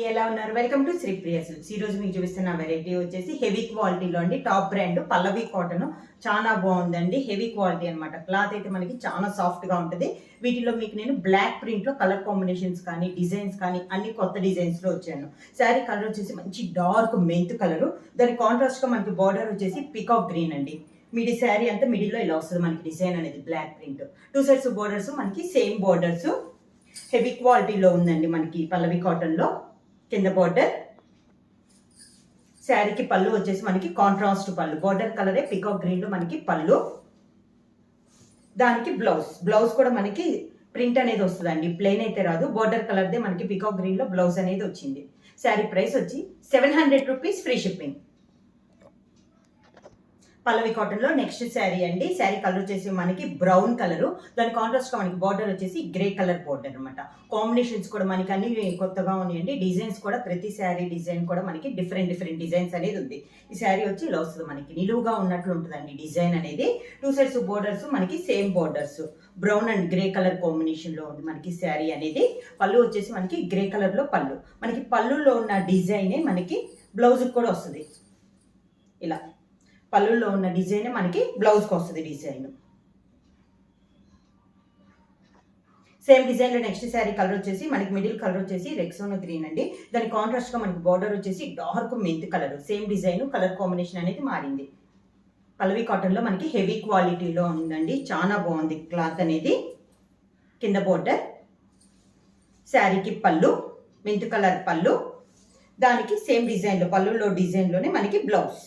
ఎలా ఉన్నారు? Welcome to Sri Priya silks ఈ రోజు మీకు చూపిస్తున్న వెరైటీ వచ్చేసి హెవీ క్వాలిటీలో అండి. టాప్ బ్రాండ్ పల్లవి కాటన్ చాలా బాగుందండి. హెవీ క్వాలిటీ అనమాట క్లాత్ అయితే మనకి చాలా సాఫ్ట్గా ఉంటుంది. వీటిలో మీకు నేను బ్లాక్ ప్రింట్లో కలర్ కాంబినేషన్స్ కానీ డిజైన్స్ కానీ అన్ని కొత్త డిజైన్స్లో వచ్చాను. శారీ కలర్ వచ్చేసి మంచి డార్క్ మెంత్ కలరు దాని కాంట్రాస్ట్గా మనకి బార్డర్ వచ్చేసి పికాక్ గ్రీన్ అండి. మిడి శారీ అంతా మిడిల్లో ఇలా వస్తుంది మనకి డిజైన్ అనేది block print two sides borders మనకి సేమ్ బోర్డర్స్ హెవీ క్వాలిటీలో ఉందండి మనకి పల్లవి కాటన్లో కింద బోర్డర్ శారీకి పళ్ళు వచ్చేసి మనకి కాంట్రాస్ట్ పళ్ళు. బోర్డర్ కలరే పికాక్ గ్రీన్లో మనకి పళ్ళు. దానికి బ్లౌజ్ బ్లౌజ్ కూడా మనకి ప్రింట్ అనేది వస్తుందండి. ప్లెయిన్ అయితే రాదు. బోర్డర్ కలర్దే మనకి పికాక్ గ్రీన్లో బ్లౌజ్ అనేది వచ్చింది. శారీ ప్రైస్ వచ్చి seven hundred rupees free shipping Pallavi కాటన్లో నెక్స్ట్ శారీ అండి. శారీ కలర్ వచ్చేసి మనకి బ్రౌన్ కలర్ దాని కాంట్రాస్ట్గా మనకి బార్డర్ వచ్చేసి గ్రే కలర్ బార్డర్ అనమాట కాంబినేషన్స్ కూడా మనకి అన్ని కొత్తగా ఉన్నాయండి. డిజైన్స్ కూడా ప్రతి శారీ డిజైన్ కూడా మనకి డిఫరెంట్ డిఫరెంట్ డిజైన్స్ అనేది ఉంది. ఈ శారీ వచ్చి ఇలా వస్తుంది మనకి. నిలువుగా ఉన్నట్లు ఉంటుందండి డిజైన్ అనేది. టూ సైడ్స్ బోర్డర్స్ మనకి same borders brown and grey colour కాంబినేషన్లో ఉంది మనకి శారీ అనేది. పళ్ళు వచ్చేసి మనకి గ్రే కలర్లో పళ్ళు. మనకి పళ్ళులో ఉన్న డిజైనే మనకి బ్లౌజ్కి కూడా వస్తుంది. ఇలా. పళ్ళుల్లో ఉన్న డిజైన్ మనకి బ్లౌజ్కి వస్తుంది డిజైన్. సేమ్ డిజైన్లో నెక్స్ట్ శారీ కలర్ వచ్చేసి మనకి మిడిల్ కలర్ వచ్చేసి రెక్సోనా గ్రీన్ అండి. దాని కాంట్రాస్ట్గా మనకి బార్డర్ వచ్చేసి dark mint colour same design colour combination అనేది మారింది. పల్లవి కాటన్లో మనకి హెవీ క్వాలిటీలో ఉందండి. చాలా బాగుంది క్లాత్ అనేది. కింద బోర్డర్ శారీకి పళ్ళు మెంత్ కలర్ పళ్ళు. దానికి సేమ్ డిజైన్లో పళ్ళులో డిజైన్లోనే మనకి బ్లౌజ్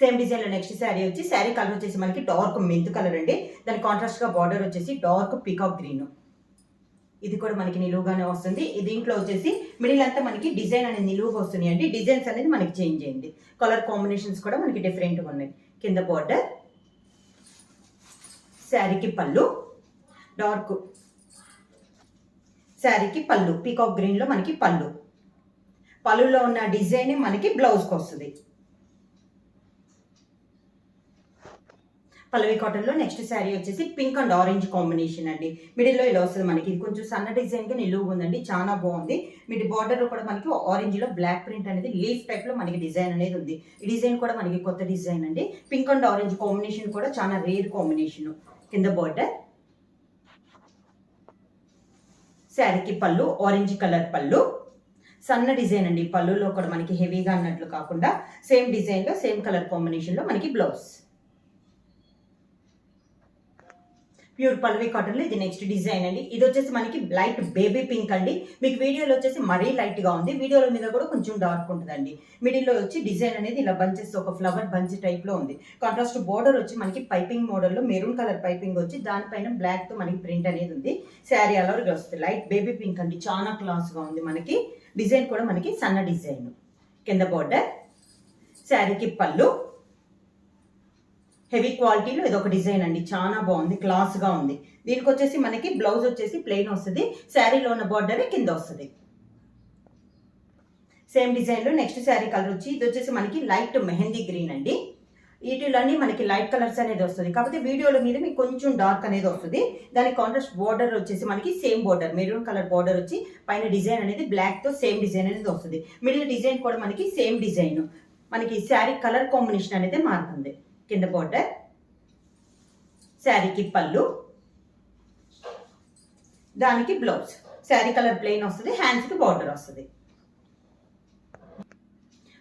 సేమ్ డిజైన్లో నెక్స్ట్ శారీ వచ్చి శారీ కలర్ వచ్చేసి మనకి డార్క్ మెంత్ కలర్ అండి. దాని కాంట్రాస్ట్గా బార్డర్ వచ్చేసి డార్క్ పీకాక్ గ్రీన్ ఇది కూడా మనకి నిలువుగానే వస్తుంది. దీంట్లో వచ్చేసి మిడిల్ అంతా మనకి డిజైన్ అనేది నిలువుగా వస్తున్నాయి అండి. డిజైన్స్ అనేది మనకి చేంజ్ అయింది కలర్ కాంబినేషన్స్ కూడా మనకి డిఫరెంట్గా ఉన్నాయి. కింద బార్డర్ శారీకి పళ్ళు డార్క్ శారీకి పళ్ళు పీకాక్ గ్రీన్లో మనకి పళ్ళు. పళ్ళులో ఉన్న డిజైన్ మనకి బ్లౌజ్కి వస్తుంది. పల్లవి కాటన్లో నెక్స్ట్ శారీ వచ్చేసి పింక్ అండ్ ఆరెంజ్ కాంబినేషన్ అండి. మిడిల్లో ఇలా వస్తుంది మనకి. ఇది కొంచెం సన్న డిజైన్గా నిలువు ఉందండి. చాలా బాగుంది. మిడి బార్డర్ కూడా మనకి ఆరెంజ్లో బ్లాక్ ప్రింట్ అనేది లీఫ్ టైప్లో మనకి డిజైన్ అనేది ఉంది. ఈ డిజైన్ కూడా మనకి కొత్త డిజైన్ అండి. పింక్ అండ్ ఆరెంజ్ కాంబినేషన్ కూడా చాలా రేర్ కాంబినేషన్ కింద బార్డర్ శారీకి పళ్ళు ఆరెంజ్ కలర్ పళ్ళు. సన్న డిజైన్ అండి. పళ్ళులో కూడా మనకి హెవీగా అన్నట్లు కాకుండా సేమ్ డిజైన్లో సేమ్ కలర్ కాంబినేషన్లో మనకి బ్లౌజ్ ప్యూర్ పల్వి కాటన్లో ఇది నెక్స్ట్ డిజైన్ అండి. ఇది వచ్చేసి మనకి లైట్ బేబీ పింక్ అండి. మీకు వీడియోలో వచ్చేసి మరీ లైట్గా ఉంది. వీడియోల మీద కూడా కొంచెం డార్క్ ఉంటుందండి. మిడిల్లో వచ్చి డిజైన్ అనేది ఇలా బంచెస్ ఒక ఫ్లవర్ బంచ్ టైప్లో ఉంది. కాంట్రాస్ట్ బోర్డర్ వచ్చి మనకి పైపింగ్ మోడల్లో మెరూన్ కలర్ పైపింగ్ వచ్చి దానిపైన బ్లాక్తో మనకి ప్రింట్ అనేది ఉంది. శారీ అలవర్గా వస్తుంది లైట్ బేబీ పింక్ అండి. చాలా క్లాస్గా ఉంది మనకి. డిజైన్ కూడా మనకి సన్న డిజైన్ కింద బోర్డర్ శారీకి పళ్ళు హెవీ క్వాలిటీలో ఇది ఒక డిజైన్ అండి. చాలా బాగుంది. క్లాస్గా ఉంది. దీనికి వచ్చేసి మనకి బ్లౌజ్ వచ్చేసి ప్లెయిన్ వస్తుంది. శారీలో ఉన్న బార్డరే కింద వస్తుంది. సేమ్ డిజైన్లో నెక్స్ట్ శారీ కలర్ వచ్చి ఇది వచ్చేసి మనకి లైట్ మెహందీ గ్రీన్ అండి. వీటిలోని మనకి లైట్ కలర్స్ అనేది వస్తుంది. కాకపోతే వీడియోల మీద మీకు కొంచెం డార్క్ అనేది వస్తుంది. దాని కాంట్రాస్ట్ బోర్డర్ వచ్చేసి మనకి same border maroon colour border వచ్చి పైన డిజైన్ అనేది బ్లాక్తో సేమ్ డిజైన్ అనేది వస్తుంది. మిడిల్ డిజైన్ కూడా మనకి సేమ్ డిజైన్ మనకి శారీ కలర్ కాంబినేషన్ అనేది మారుతుంది. కింద బోర్డర్ శారీకి పళ్ళు. దానికి బ్లౌజ్ శారీ కలర్ ప్లెయిన్ వస్తుంది హ్యాండ్స్కి బార్డర్ వస్తుంది.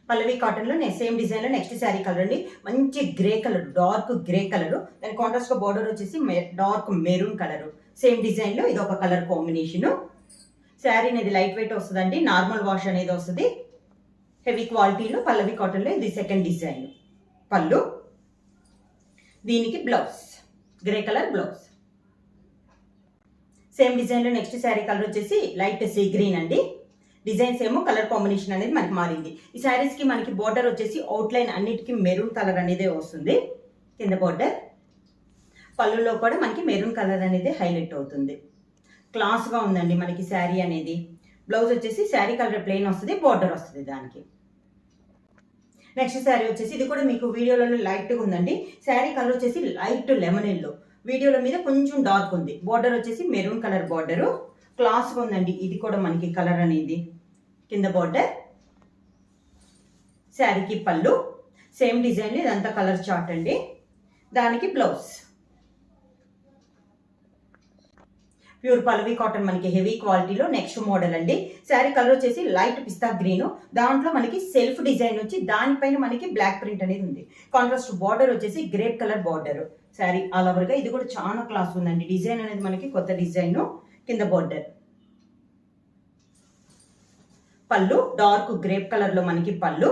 పల్లవి కాటన్లో నేను సేమ్ డిజైన్లో నెక్స్ట్ శారీ కలర్ అండి. మంచి grey colour dark grey colour దాని కాంట్రాస్ట్గా బార్డర్ వచ్చేసి డార్క్ మెరూన్ కలరు సేమ్ డిజైన్లో ఇది ఒక కలర్ కాంబినేషను శారీ అనేది లైట్ వెయిట్ వస్తుందండి నార్మల్ వాష్ అనేది వస్తుంది. హెవీ క్వాలిటీలో పల్లవి కాటన్లో ఇది సెకండ్ డిజైన్ పళ్ళు. దీనికి blouse. Grey colour blouse. Same డిజైన్లో నెక్స్ట్ శారీ కలర్ వచ్చేసి లైట్ సీ గ్రీన్ అండి. డిజైన్స్ ఏమో కలర్ కాంబినేషన్ అనేది మనకి మారింది. ఈ శారీస్కి మనకి బార్డర్ వచ్చేసి అవుట్లైన్ అన్నిటికీ మెరూన్ కలర్ అనేది వస్తుంది. కింద బార్డర్. పళ్ళులో కూడా మనకి మెరూన్ కలర్ అనేది హైలైట్ అవుతుంది. క్లాస్గా ఉందండి మనకి శారీ అనేది. బ్లౌజ్ వచ్చేసి శారీ కలర్ ప్లెయిన్ వస్తుంది బార్డర్ వస్తుంది దానికి. నెక్స్ట్ శారీ వచ్చేసి ఇది కూడా మీకు వీడియోలలో లైట్గా ఉందండి. శారీ కలర్ వచ్చేసి లైట్ లెమన్ ఎల్లో. వీడియోల మీద కొంచెం డార్క్ ఉంది. బార్డర్ వచ్చేసి మెరూన్ కలర్ బార్డరు. క్లాస్గా ఉందండి. ఇది కూడా మనకి కలర్ అనేది. కింద బార్డర్. శారీకి పళ్ళు. సేమ్ డిజైన్ ఇదంతా కలర్ చార్ట్ అండి. దానికి బ్లౌజ్. ప్యూర్ పల్లవి కాటన్ మనకి హెవీ క్వాలిటీలో నెక్స్ట్ మోడల్ అండి. శారీ కలర్ వచ్చేసి లైట్ పిస్తా గ్రీన్. దాంట్లో మనకి సెల్ఫ్ డిజైన్ వచ్చి దానిపైన మనకి బ్లాక్ ప్రింట్ అనేది ఉంది. కాంట్రాస్ట్ బార్డర్ వచ్చేసి grape colour border. Sari all ఓవర్గా ఇది కూడా చాలా క్లాస్ ఉందండి. డిజైన్ అనేది మనకి కొత్త డిజైన్ కింద బార్డర్ పళ్ళు డార్క్ గ్రేప్ కలర్లో మనకి పళ్ళు.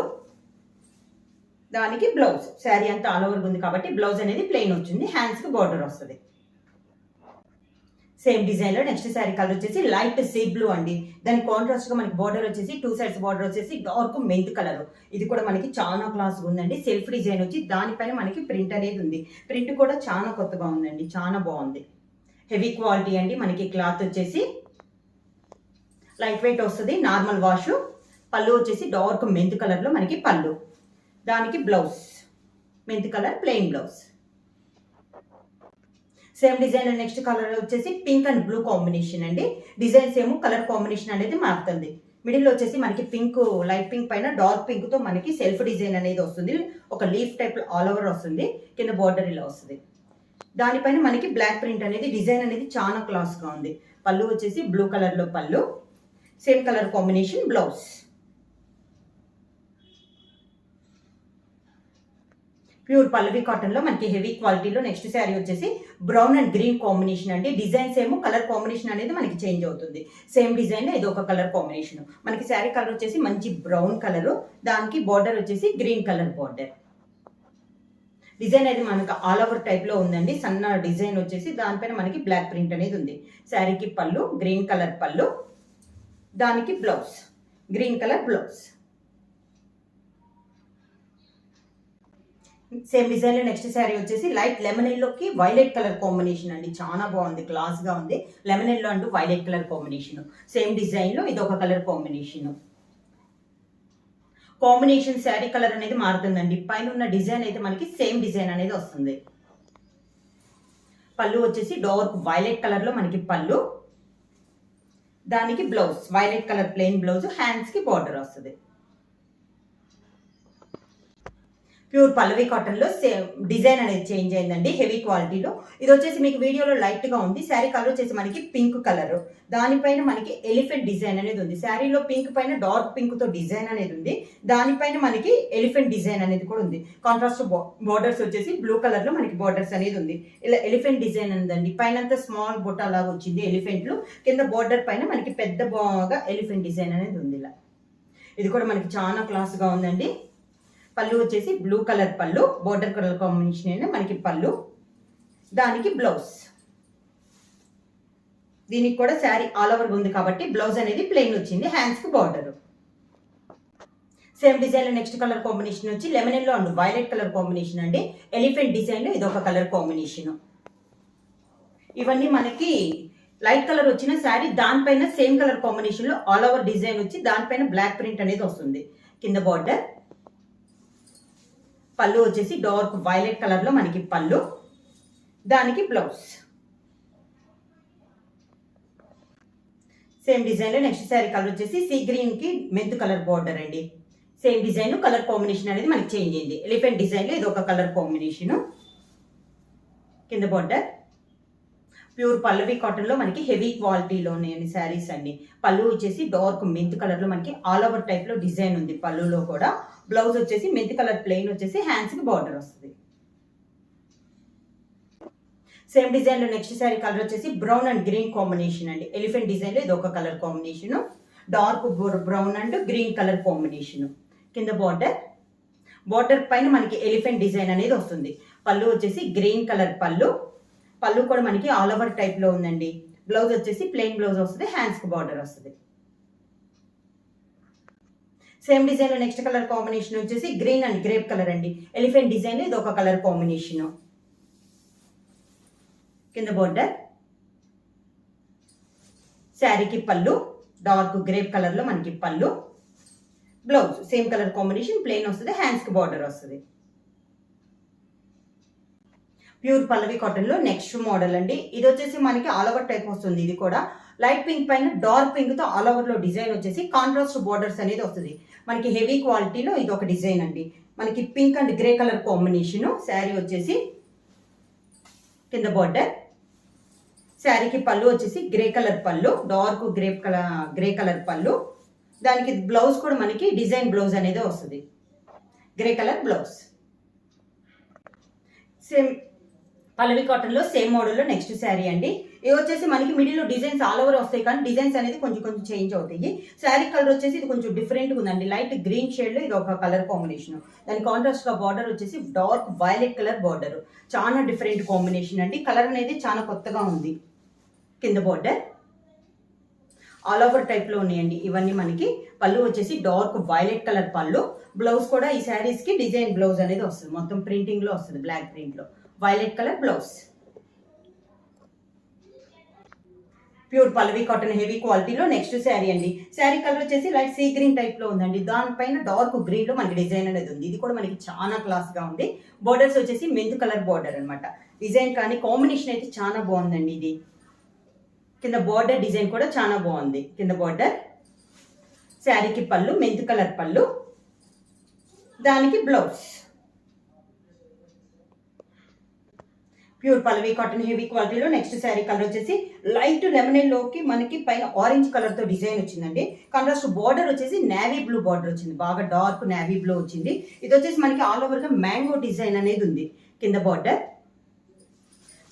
దానికి బ్లౌజ్ శారీ అంతా ఆల్ ఓవర్గా ఉంది కాబట్టి బ్లౌజ్ అనేది ప్లెయిన్ వచ్చింది. హ్యాండ్స్కి బార్డర్ వస్తుంది. సేమ్ డిజైన్లో నెక్స్ట్ శారీ కలర్ వచ్చేసి లైట్ సీ బ్లూ అండి. దాని కాంట్రాస్ట్గా మనకి బార్డర్ వచ్చేసి టూ సైడ్స్ బార్డర్ వచ్చేసి డార్క్ మెంత్ కలర్ ఇది కూడా మనకి చాలా క్లాస్ ఉందండి. సెల్ఫ్ డిజైన్ వచ్చి దానిపైన మనకి ప్రింట్ అనేది ఉంది. ప్రింట్ కూడా చాలా కొత్తగా ఉందండి. చాలా బాగుంది. హెవీ క్వాలిటీ అండి. మనకి క్లాత్ వచ్చేసి లైట్ వెయిట్ వస్తుంది. నార్మల్ వాష్ పళ్ళు వచ్చేసి డార్క్ మెంత్ కలర్లో మనకి పళ్ళు. దానికి blouse mint colour plain blouse same design next colour వచ్చేసి పింక్ అండ్ బ్లూ కాంబినేషన్ అండి. డిజైన్ సేమ్ కలర్ కాంబినేషన్ అనేది మారుతుంది. మిడిల్ వచ్చేసి మనకి పింక్ లైట్ పింక్ పైన డార్క్ పింక్తో మనకి సెల్ఫ్ డిజైన్ అనేది వస్తుంది. ఒక లీఫ్ టైప్ ఆల్ ఓవర్ వస్తుంది. కింద బార్డర్ ఇలా వస్తుంది. దానిపైన మనకి బ్లాక్ ప్రింట్ అనేది డిజైన్ అనేది చాలా క్లాస్గా ఉంది. పళ్ళు వచ్చేసి బ్లూ కలర్లో పళ్ళు. Same colour combination blouse pure Pallavi కాటన్లో మనకి హెవీ క్వాలిటీలో నెక్స్ట్ శారీ వచ్చేసి బ్రౌన్ అండ్ గ్రీన్ కాంబినేషన్ అండి. డిజైన్ సేమ్ కలర్ కాంబినేషన్ అనేది మనకి చేంజ్ అవుతుంది. సేమ్ డిజైన్ ఇది ఒక కలర్ కాంబినేషన్. మనకి శారీ కలర్ వచ్చేసి మంచి బ్రౌన్ కలర్. దానికి బార్డర్ వచ్చేసి గ్రీన్ కలర్ బార్డర్. డిజైన్ అనేది మనకు ఆల్ ఓవర్ టైప్లో ఉందండి. సన్న డిజైన్ వచ్చేసి దానిపైన మనకి బ్లాక్ ప్రింట్ అనేది ఉంది. శారీకి పళ్ళు గ్రీన్ కలర్ పళ్ళు దానికి blouse. Green colour blouse. Same డిజైన్లో నెక్స్ట్ శారీ వచ్చేసి లైట్ లెమన్ ఎల్లోకి వైలెట్ కలర్ కాంబినేషన్ అండి. చాలా బాగుంది క్లాస్గా ఉంది. లెమన్ ఎల్లో అంటూ వైలెట్ కలర్ కాంబినేషన్. సేమ్ డిజైన్లో ఇది ఒక colour combination. Combination sari colour అనేది మారుతుందండి. పైన ఉన్న డిజైన్ అయితే మనకి సేమ్ డిజైన్ అనేది వస్తుంది. పళ్ళు వచ్చేసి డార్క్ వైలెట్ కలర్లో మనకి పళ్ళు. దానికి blouse violet colour plain blouse హ్యాండ్స్కి బార్డర్ వస్తుంది. ప్యూర్ పల్లవి కాటన్లో సేమ్ డిజైన్ అనేది చేంజ్ అయిందండి హెవీ క్వాలిటీలో ఇది వచ్చేసి మీకు వీడియోలో లైట్గా ఉంది. శారీ కలర్ వచ్చేసి మనకి పింక్ కలర్ దానిపైన మనకి ఎలిఫెంట్ డిజైన్ అనేది ఉంది. శారీలో పింక్ పైన డార్క్ పింక్తో డిజైన్ అనేది ఉంది. దానిపైన మనకి ఎలిఫెంట్ డిజైన్ అనేది కూడా ఉంది. కాంట్రాస్ట్ బార్డర్స్ వచ్చేసి బ్లూ కలర్లో మనకి బార్డర్స్ అనేది ఉంది. ఇలా ఎలిఫెంట్ డిజైన్ ఉందండి. పైన స్మాల్ బుట్ట లాగా వచ్చింది ఎలిఫెంట్లు కింద బార్డర్ పైన మనకి పెద్ద బాగా ఎలిఫెంట్ డిజైన్ అనేది ఉంది ఇలా. ఇది కూడా మనకి చాలా క్లాస్గా ఉందండి. పళ్ళు వచ్చేసి బ్లూ కలర్ పళ్ళు బోర్డర్ కలర్ కాంబినేషన్ అయినా మనకి పళ్ళు. దానికి బ్లౌజ్ దీనికి కూడా శారీ ఆల్ ఓవర్ ఉంది కాబట్టి బ్లౌజ్ అనేది ప్లెయిన్ వచ్చింది హ్యాండ్స్కి బార్డర్ సేమ్ డిజైన్లో నెక్స్ట్ కలర్ కాంబినేషన్ వచ్చి lemon yellow and violet colour combination అండి. ఎలిఫెంట్ డిజైన్ ఇది ఒక కలర్ కాంబినేషన్ ఇవన్నీ మనకి లైట్ కలర్ వచ్చిన శారీ దానిపైన సేమ్ కలర్ కాంబినేషన్లో ఆల్ ఓవర్ డిజైన్ వచ్చి దానిపైన బ్లాక్ ప్రింట్ అనేది వస్తుంది. కింద బార్డర్ పళ్ళు వచ్చేసి డార్క్ వైలెట్ కలర్లో మనకి పళ్ళు దానికి బ్లౌజ్. సేమ్ డిజైన్లో నెక్స్ట్ శారీ కలర్ వచ్చేసి సీ గ్రీన్కి మెంతు కలర్ బార్డర్ అండి. సేమ్ డిజైన్ కలర్ కాంబినేషన్ అనేది మనకి చేంజ్ అయింది. ఎలిఫెంట్ డిజైన్లో ఇది ఒక కలర్ కాంబినేషన్ కింద బార్డర్ ప్యూర్ పల్లవి కాటన్లో మనకి హెవీ క్వాలిటీలో ఉన్నాయండి శారీస్ అండి పళ్ళు వచ్చేసి డార్క్ మెంత్ కలర్లో మనకి ఆల్ ఓవర్ టైప్లో డిజైన్ ఉంది పళ్ళులో కూడా. బ్లౌజ్ వచ్చేసి మెంతి కలర్ ప్లెయిన్ వచ్చేసి హ్యాండ్స్కి బార్డర్ వస్తుంది. సేమ్ డిజైన్లో నెక్స్ట్ శారీ కలర్ వచ్చేసి బ్రౌన్ అండ్ గ్రీన్ కాంబినేషన్ అండి. ఎలిఫెంట్ డిజైన్లో ఇది ఒక colour combination dark brown and green colour combination కింద బార్డర్ బార్డర్ పైన మనకి ఎలిఫెంట్ డిజైన్ అనేది వస్తుంది. పళ్ళు వచ్చేసి గ్రీన్ కలర్ పళ్ళు. పళ్ళు కూడా మనకి ఆల్ ఓవర్ టైప్లో ఉందండి. బ్లౌజ్ వచ్చేసి ప్లెయిన్ బ్లౌజ్ వస్తుంది. హ్యాండ్స్కి బార్డర్ వస్తుంది. సేమ్ డిజైన్లో నెక్స్ట్ కలర్ కాంబినేషన్ వచ్చేసి గ్రీన్ అండ్ గ్రేప్ కలర్ అండి. ఎలిఫెంట్ డిజైన్ ఇది ఒక కలర్ కాంబినేషన్. కింద బోర్డర్ శారీకి పళ్ళు డార్క్ గ్రేప్ కలర్లో మనకి పళ్ళు. Blouse same colour combination plain వస్తుంది హ్యాండ్స్కి బార్డర్ వస్తుంది. ప్యూర్ పల్లవి కాటన్లో నెక్స్ట్ మోడల్ అండి. ఇది వచ్చేసి మనకి ఆల్ ఓవర్ టైప్ వస్తుంది ఇది కూడా. లైట్ పింక్ పైన డార్క్ పింక్తో ఆల్ ఓవర్లో డిజైన్ వచ్చేసి కాంట్రాస్ట్ బార్డర్స్ అనేది వస్తుంది. మనకి హెవీ క్వాలిటీలో ఇది ఒక డిజైన్ అండి. మనకి pink and grey colour combination sari వచ్చేసి కింద బార్డర్ శారీకి పళ్ళు వచ్చేసి గ్రే కలర్ పళ్ళు dark grey colour grey colour పళ్ళు. దానికి బ్లౌజ్ కూడా మనకి డిజైన్ బ్లౌజ్ అనేది వస్తుంది. Grey colour blouse. Same Pallavi కాటన్లో సేమ్ మోడల్లో నెక్స్ట్ శారీ అండి. ఇవి వచ్చేసి మనకి మిడిల్లో డిజైన్స్ ఆల్ ఓవర్ వస్తాయి కానీ డిజైన్స్ అనేది కొంచెం కొంచెం చేంజ్ అవుతాయి. శారీ కలర్ వచ్చేసి ఇది కొంచెం డిఫరెంట్గా ఉందండి. లైట్ గ్రీన్ షేడ్లో ఇది ఒక కలర్ కాంబినేషన్ దాని కాంట్రాస్ట్గా బార్డర్ వచ్చేసి డార్క్ వైలెట్ కలర్ బార్డర్ చాలా డిఫరెంట్ కాంబినేషన్ అండి. కలర్ అనేది చాలా కొత్తగా ఉంది. కింద బార్డర్ ఆల్ ఓవర్ టైప్లో ఉన్నాయండి. ఇవన్నీ మనకి పళ్ళు వచ్చేసి డార్క్ వైలెట్ కలర్ పళ్ళు. బ్లౌజ్ కూడా ఈ శారీస్కి డిజైన్ బ్లౌజ్ అనేది వస్తుంది. మొత్తం ప్రింటింగ్లో వస్తుంది బ్లాక్ ప్రింట్లో violet colour blouse pure Pallavi cotton heavy క్వాలిటీలో నెక్స్ట్ శారీ అండి. శారీ కలర్ వచ్చేసి లైట్ సీ గ్రీన్ టైప్లో ఉందండి. దానిపైన డార్క్ గ్రీన్లో మనకి డిజైన్ అనేది ఉంది. ఇది కూడా మనకి చాలా క్లాస్గా ఉంది. బోర్డర్స్ వచ్చేసి మెంత్ కలర్ బోర్డర్ అనమాట డిజైన్ కానీ కాంబినేషన్ అయితే చాలా బాగుందండి ఇది. కింద బార్డర్ డిజైన్ కూడా చాలా బాగుంది. కింద బార్డర్ శారీకి పళ్ళు మెంత్ కలర్ పళ్ళు. దానికి blouse pure Pallavi cotton heavy క్వాలిటీలో నెక్స్ట్ శారీ కలర్ వచ్చేసి లైట్ లెమనెల్లోకి లోకి మనకి పైన ఆరెంజ్ కలర్తో డిజైన్ వచ్చిందండి. కాంట్రాస్ట్ బార్డర్ వచ్చేసి నేవీ బ్లూ బార్డర్ వచ్చింది. బాగా డార్క్ నేవీ బ్లూ వచ్చింది. ఇది వచ్చేసి మనకి ఆల్ ఓవర్గా మ్యాంగో డిజైన్ అనేది ఉంది. కింద బార్డర్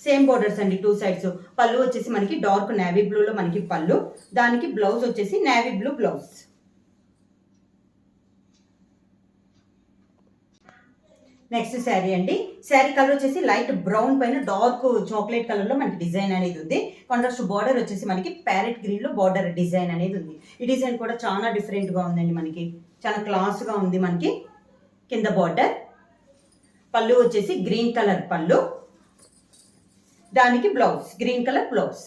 సేమ్ బోర్డర్స్ అండి టూ సైడ్స్ పళ్ళు వచ్చేసి మనకి డార్క్ నేవీ బ్లూలో మనకి పళ్ళు. దానికి బ్లౌజ్ వచ్చేసి navy blue blouse next sari అండి. శారీ కలర్ వచ్చేసి లైట్ బ్రౌన్ పైన డార్క్ చాక్లెట్ కలర్లో మనకి డిజైన్ అనేది ఉంది. కాంట్రాస్ట్ బార్డర్ వచ్చేసి మనకి ప్యారెట్ గ్రీన్లో బార్డర్ డిజైన్ అనేది ఉంది. ఈ డిజైన్ కూడా చాలా డిఫరెంట్గా ఉందండి మనకి. చాలా క్లాస్గా ఉంది మనకి. కింద బార్డర్ పళ్ళు వచ్చేసి గ్రీన్ కలర్ పళ్ళు. దానికి blouse green colour blouse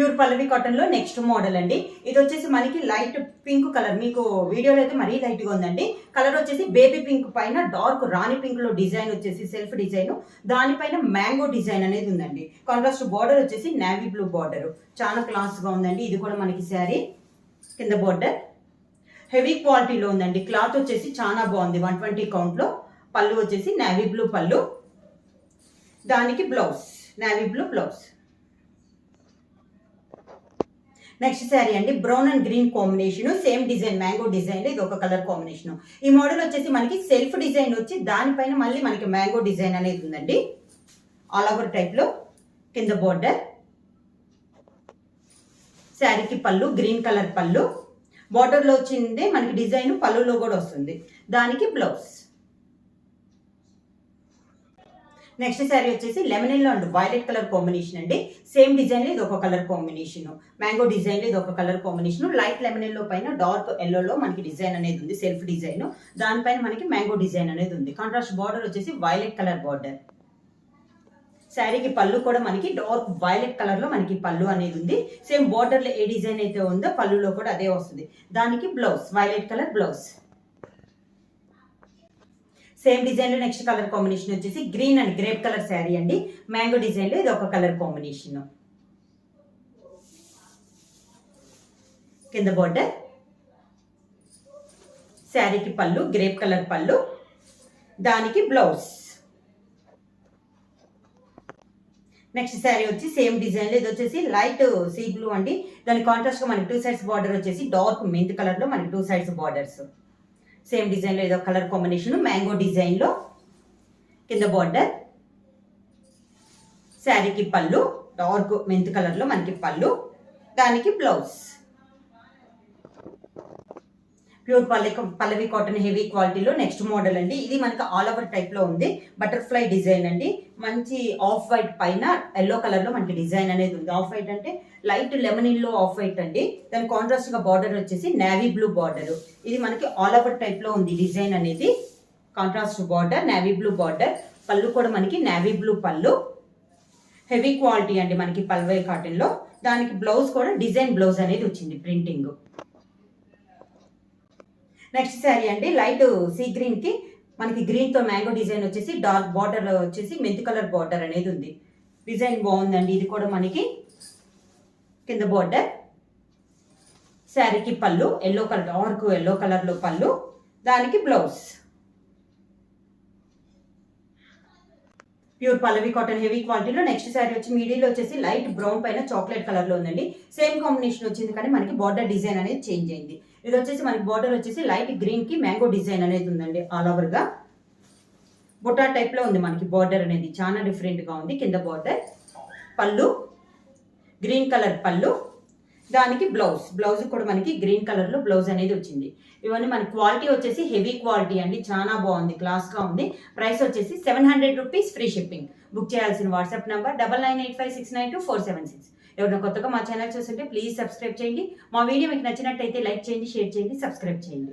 pure Pallavi కాటన్లో నెక్స్ట్ మోడల్ అండి. ఇది వచ్చేసి మనకి లైట్ పింక్ కలర్. మీకు వీడియోలో అయితే మరీ లైట్గా ఉందండి. కలర్ వచ్చేసి బేబీ పింక్ పైన డార్క్ రాణి పింక్లో డిజైన్ వచ్చేసి సెల్ఫ్ డిజైన్. దానిపైన మ్యాంగో డిజైన్ అనేది ఉందండి. కాంట్రాస్ట్ బార్డర్ వచ్చేసి నావీ బ్లూ బార్డర్. చాలా క్లాస్గా ఉందండి. ఇది కూడా మనకి శారీ కింద బార్డర్. హెవీ క్వాలిటీలో ఉందండి. క్లాత్ వచ్చేసి చాలా బాగుంది. వన్ ట్వంటీ కౌంట్లో పళ్ళు వచ్చేసి నావీ బ్లూ పళ్ళు. దానికి blouse. Navy blue blouse. Next sari అండి brown and green combination same design mango design ఇది ఒక కలర్ కాంబినేషన్ ఈ మోడల్ వచ్చేసి మనకి సెల్ఫ్ డిజైన్ వచ్చి దానిపైన మళ్ళీ మనకి మ్యాంగో డిజైన్ అనేది ఉందండి. ఆల్ ఓవర్ టైప్లో కింద బోర్డర్ శారీకి పళ్ళు గ్రీన్ కలర్ పళ్ళు. బార్డర్లో వచ్చింది మనకి డిజైన్ పళ్ళులో కూడా వస్తుంది. దానికి బ్లౌజ్ నెక్స్ట్ శారీ వచ్చేసి lemon yellow and violet colour combination అండి. సేమ్ డిజైన్ ఇది ఒక కలర్ కాంబినేషన్. మ్యాంగో డిజైన్ ఇది ఒక colour combination. Light lemon yellow పైన డార్క్ ఎల్లోలో మనకి డిజైన్ అనేది ఉంది సెల్ఫ్ డిజైన్. దానిపైన మనకి మ్యాంగో డిజైన్ అనేది ఉంది. కాంట్రాస్ట్ బార్డర్ వచ్చేసి వైలెట్ కలర్ బార్డర్. శారీకి పళ్ళు కూడా మనకి డార్క్ వైలెట్ కలర్లో మనకి పళ్ళు అనేది ఉంది. సేమ్ బార్డర్లో ఏ డిజైన్ అయితే ఉందో పళ్ళులో కూడా అదే వస్తుంది. దానికి blouse violet colour blouse. Same డిజైన్లో నెక్స్ట్ కలర్ కాంబినేషన్ వచ్చేసి green and grape colour sari అండి. మ్యాంగో డిజైన్లో ఇది ఒక కలర్ కాంబినేషన్. కింద బార్డర్ శారీకి పళ్ళు గ్రేప్ కలర్ పళ్ళు. దానికి బ్లౌజ్ నెక్స్ట్ శారీ వచ్చి సేమ్ డిజైన్ ఇది వచ్చేసి లైట్ సీ బ్లూ అండి. దాని కాంట్రాస్ట్గా మనకి టూ సైడ్స్ బార్డర్ వచ్చేసి డార్క్ మెంత్ కలర్లో మనకి టూ సైడ్స్ బార్డర్స్ సేమ్ డిజైన్లో ఏదో కలర్ కాంబినేషన్ మ్యాంగో డిజైన్లో కింద బార్డర్ శారీకి పళ్ళు డార్క్ మెంత్ కలర్లో మనకి పళ్ళు దానికి బ్లౌజ్ ప్యూర్ పల్లె పల్లవి కాటన్ హెవీ క్వాలిటీలో నెక్స్ట్ మోడల్ అండి. ఇది మనకి ఆల్ ఓవర్ టైప్లో ఉంది. బటర్ఫ్లై డిజైన్ అండి. మంచి ఆఫ్ వైట్ పైన ఎల్లో కలర్లో మనకి డిజైన్ అనేది ఉంది. ఆఫ్ వైట్ అంటే light lemon yellow off white అండి. దాని కాంట్రాస్ట్గా బార్డర్ వచ్చేసి నేవీ బ్లూ బార్డర్ ఇది మనకి ఆల్ ఓవర్ టైప్లో ఉంది డిజైన్ అనేది. Contrast border navy blue border పళ్ళు కూడా మనకి నేవీ బ్లూ పళ్ళు. హెవీ క్వాలిటీ అండి మనకి పల్వై కాటన్లో. దానికి బ్లౌజ్ కూడా డిజైన్ బ్లౌజ్ అనేది వచ్చింది ప్రింటింగ్ నెక్స్ట్ శారీ అండి లైట్ సీ గ్రీన్కి మనకి గ్రీన్తో మ్యాంగో డిజైన్ వచ్చేసి డార్క్ బార్డర్ వచ్చేసి మెంతి కలర్ బార్డర్ అనేది ఉంది. డిజైన్ బాగుందండి ఇది కూడా మనకి కింద బార్డర్. శారీకి పళ్ళు ఎల్లో కలర్ డార్క్ ఎల్లో కలర్లో పళ్ళు దానికి blouse. Pure Pallavi cotton heavy క్వాలిటీలో నెక్స్ట్ శారీ వచ్చి మీడియంలో వచ్చేసి లైట్ బ్రౌన్ పైన చాక్లెట్ కలర్లో ఉందండి. సేమ్ కాంబినేషన్ వచ్చింది కానీ మనకి బార్డర్ డిజైన్ అనేది చేంజ్ అయింది. ఇది వచ్చేసి మనకి బార్డర్ వచ్చేసి లైట్ గ్రీన్కి మ్యాంగో డిజైన్ అనేది ఉందండి ఆల్ ఓవర్గా. బుటా టైప్లో ఉంది మనకి బార్డర్ అనేది చాలా డిఫరెంట్గా ఉంది. కింద బార్డర్ పళ్ళు గ్రీన్ కలర్ పళ్ళు దానికి బ్లౌజ్ బ్లౌజ్ కూడా మనకి గ్రీన్ కలర్లో బ్లౌజ్ అనేది వచ్చింది. ఇవన్నీ మన క్వాలిటీ వచ్చేసి హెవీ క్వాలిటీ అండి చాలా బాగుంది క్లాస్గా ఉంది. ప్రైస్ వచ్చేసి seven hundred rupees free shipping book చేయాల్సిన WhatsApp number double nine eight five six nine two four seven six ఎవరైనా కొత్తగా మా ఛానల్ చూస్తుంటే ప్లీజ్ సబ్స్క్రైబ్ చేయండి. మా వీడియో మీకు నచ్చినట్టయితే లైక్ చేయండి షేర్ చేయండి సబ్స్క్రైబ్ చేయండి.